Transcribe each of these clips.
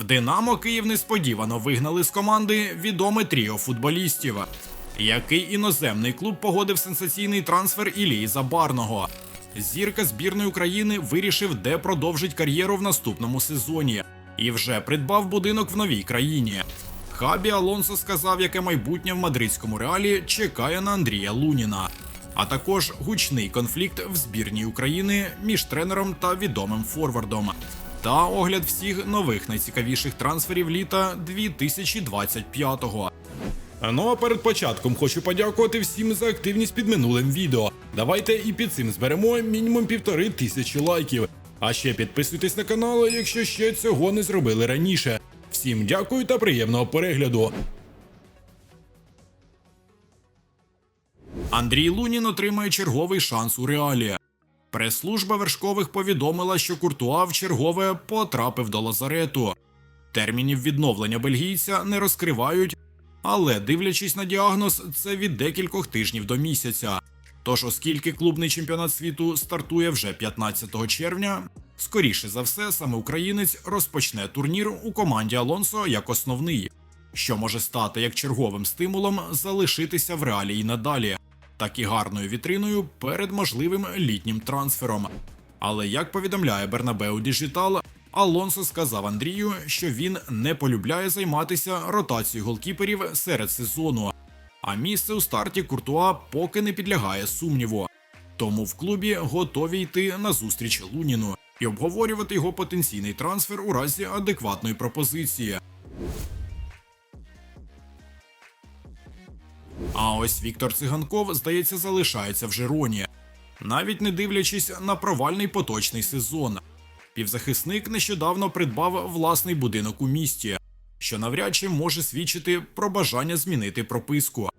В Динамо Київ несподівано вигнали з команди відоме тріо футболістів. Який іноземний клуб погодив сенсаційний трансфер Ілії Забарного? Зірка збірної України вирішив, де продовжить кар'єру в наступному сезоні, і вже придбав будинок в новій країні. Хабі Алонсо сказав, яке майбутнє в мадридському реалі чекає на Андрія Луніна. А також гучний конфлікт в збірній України між тренером та відомим форвардом. Та огляд всіх нових найцікавіших трансферів літа 2025-го. Ну а перед початком хочу подякувати всім за активність під минулим відео. Давайте і під цим зберемо мінімум півтори тисячі лайків. А ще підписуйтесь на канал, якщо ще цього не зробили раніше. Всім дякую та приємного перегляду. Андрій Лунін отримає черговий шанс у реалі. Прес-служба вершкових повідомила, що Куртуа в чергове потрапив до лазарету. Термінів відновлення бельгійця не розкривають, але дивлячись на діагноз, це від декількох тижнів до місяця. Тож, оскільки клубний чемпіонат світу стартує вже 15 червня, скоріше за все, саме українець розпочне турнір у команді Алонсо як основний, що може стати як черговим стимулом залишитися в реалі і надалі, так і гарною вітриною перед можливим літнім трансфером. Але як повідомляє Бернабеу Діжітал, Алонсо сказав Андрію, що він не полюбляє займатися ротацією голкіперів серед сезону. А місце у старті Куртуа поки не підлягає сумніву. Тому в клубі готові йти на зустріч Луніну і обговорювати його потенційний трансфер у разі адекватної пропозиції. А ось Віктор Циганков, здається, залишається в Жироні, навіть не дивлячись на провальний поточний сезон. Півзахисник нещодавно придбав власний будинок у місті, що навряд чи може свідчити про бажання змінити прописку.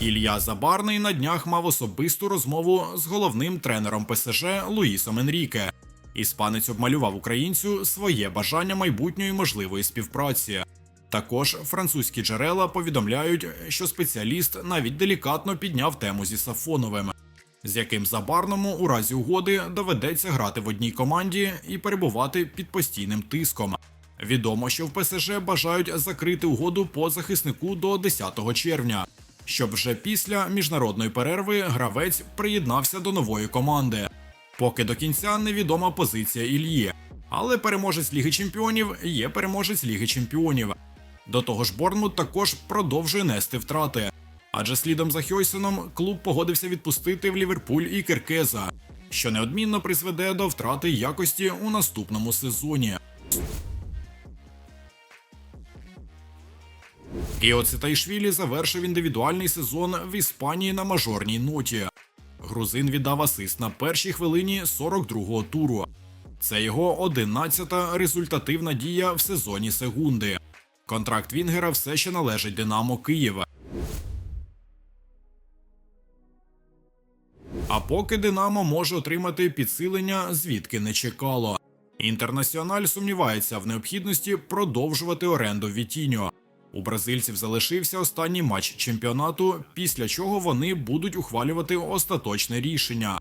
Ілля Забарний на днях мав особисту розмову з головним тренером ПСЖ Луїсом Енріке. Іспанець обмалював українцю своє бажання майбутньої можливої співпраці. Також французькі джерела повідомляють, що спеціаліст навіть делікатно підняв тему зі Сафоновим, з яким Забарному у разі угоди доведеться грати в одній команді і перебувати під постійним тиском. Відомо, що в ПСЖ бажають закрити угоду по захиснику до 10 червня, щоб вже після міжнародної перерви гравець приєднався до нової команди. Поки до кінця невідома позиція Ільї, але переможець Ліги Чемпіонів є переможець Ліги Чемпіонів. До того ж, Борнмут також продовжує нести втрати. Адже слідом за Хьойсеном клуб погодився відпустити в Ліверпуль і Керкеза, що неодмінно призведе до втрати якості у наступному сезоні. Кіо Цитайшвілі завершив індивідуальний сезон в Іспанії на мажорній ноті. Грузин віддав асист на першій хвилині 42-го туру. Це його 11-та результативна дія в сезоні Сегунди. Контракт Вінгера все ще належить Динамо Києва. А поки Динамо може отримати підсилення, звідки не чекало. Інтернаціональ сумнівається в необхідності продовжувати оренду Вітіньо. У бразильців залишився останній матч чемпіонату, після чого вони будуть ухвалювати остаточне рішення.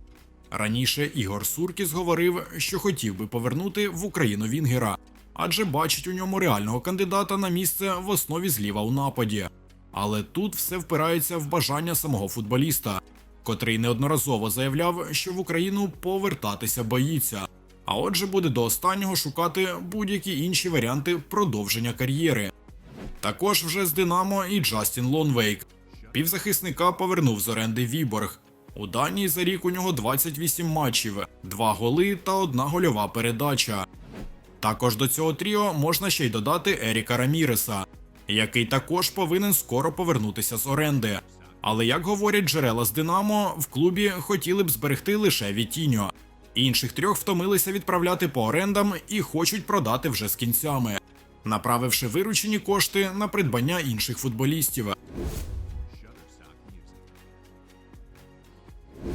Раніше Ігор Суркіс говорив, що хотів би повернути в Україну Вінгера, адже бачить у ньому реального кандидата на місце в основі зліва у нападі. Але тут все впирається в бажання самого футболіста, котрий неодноразово заявляв, що в Україну повертатися боїться. А отже, буде до останнього шукати будь-які інші варіанти продовження кар'єри. Також вже з Динамо і Джастін Лонвейк. Півзахисника повернув з оренди Віборг. У Данії за рік у нього 28 матчів, 2 голи та одна гольова передача. Також до цього тріо можна ще й додати Еріка Раміреса, який також повинен скоро повернутися з оренди. Але як говорять джерела з Динамо, в клубі хотіли б зберегти лише Вітіньо. Інших трьох втомилися відправляти по орендам і хочуть продати вже з кінцями, направивши виручені кошти на придбання інших футболістів.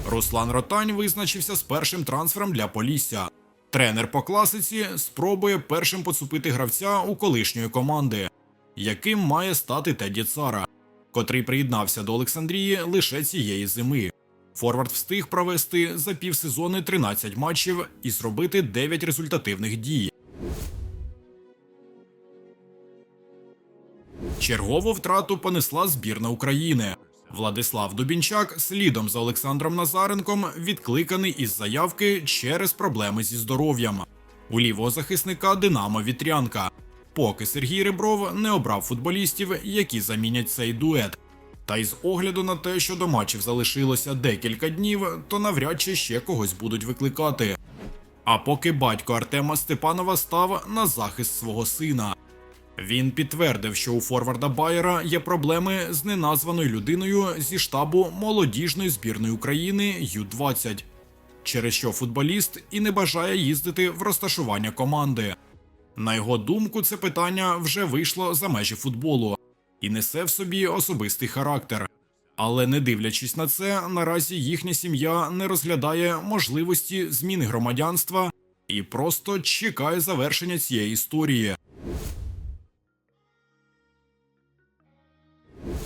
Руслан Ротань визначився з першим трансфером для Полісся. Тренер по класиці спробує першим поцупити гравця у колишньої команди, яким має стати Теді Цара, котрий приєднався до Олександрії лише цієї зими. Форвард встиг провести за півсезони 13 матчів і зробити 9 результативних дій. Чергову втрату понесла збірна України. Владислав Дубінчак слідом за Олександром Назаренком відкликаний із заявки через проблеми зі здоров'ям. У лівого захисника Динамо Вітрянка. Поки Сергій Ребров не обрав футболістів, які замінять цей дует. Та й з огляду на те, що до матчів залишилося декілька днів, то навряд чи ще когось будуть викликати. А поки батько Артема Степанова став на захист свого сина. Він підтвердив, що у Форварда Байера є проблеми з неназваною людиною зі штабу молодіжної збірної України Ю-20, через що футболіст і не бажає їздити в розташування команди. На його думку, це питання вже вийшло за межі футболу і несе в собі особистий характер. Але не дивлячись на це, наразі їхня сім'я не розглядає можливості зміни громадянства і просто чекає завершення цієї історії.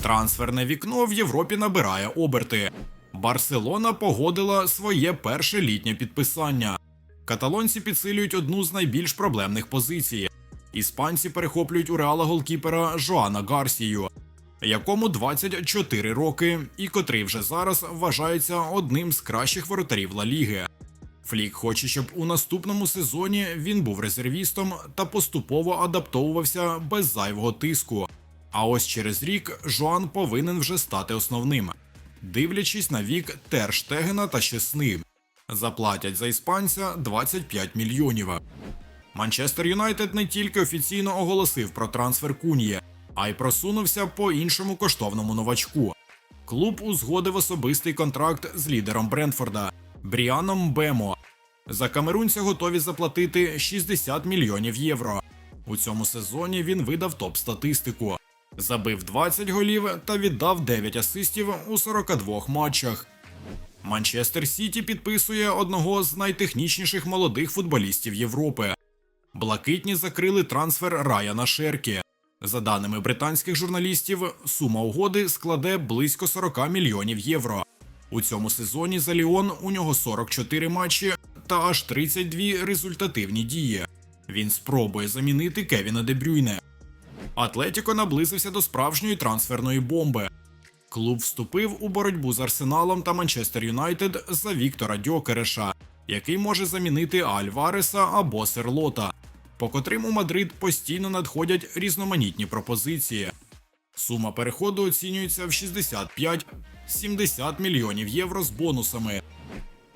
Трансферне вікно в Європі набирає оберти. Барселона погодила своє перше літнє підписання. Каталонці підсилюють одну з найбільш проблемних позицій. Іспанці перехоплюють у реала голкіпера Жоана Гарсію, якому 24 роки, і котрий вже зараз вважається одним з кращих воротарів Ла Ліги. Флік хоче, щоб у наступному сезоні він був резервістом та поступово адаптовувався без зайвого тиску. А ось через рік Жоан повинен вже стати основним, дивлячись на вік Терштегена та Щесни. Заплатять за іспанця 25 мільйонів. Манчестер Юнайтед не тільки офіційно оголосив про трансфер Куньє, а й просунувся по іншому коштовному новачку. Клуб узгодив особистий контракт з лідером Брентфорда Бріаном Бемо. За камерунця готові заплатити 60 мільйонів євро. У цьому сезоні він видав топ-статистику. Забив 20 голів та віддав 9 асистів у 42 матчах. Манчестер Сіті підписує одного з найтехнічніших молодих футболістів Європи. Блакитні закрили трансфер Раяна Шеркі. За даними британських журналістів, сума угоди складе близько 40 мільйонів євро. У цьому сезоні за Ліон у нього 44 матчі та аж 32 результативні дії. Він спробує замінити Кевіна Дебрюйне. Атлетіко наблизився до справжньої трансферної бомби. Клуб вступив у боротьбу з Арсеналом та Манчестер Юнайтед за Віктора Дьокереша, який може замінити Альвареса або Серлота, по котрим у Мадрид постійно надходять різноманітні пропозиції. Сума переходу оцінюється в 65-70 мільйонів євро з бонусами.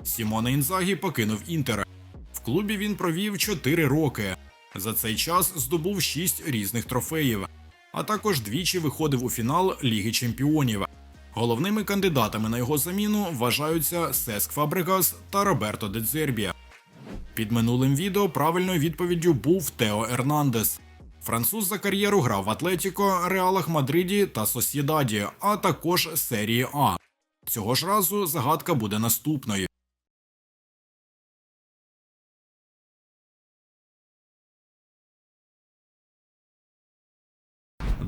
Сімоне Інзагі покинув Інтер. В клубі він провів 4 роки. За цей час здобув 6 різних трофеїв, а також двічі виходив у фінал Ліги Чемпіонів. Головними кандидатами на його заміну вважаються Сеск Фабрегас та Роберто Дедзербі. Під минулим відео правильною відповіддю був Тео Ернандес. Француз за кар'єру грав в Атлетіко, Реалах Мадриді та Сосєдаді, а також серії А. Цього ж разу загадка буде наступною.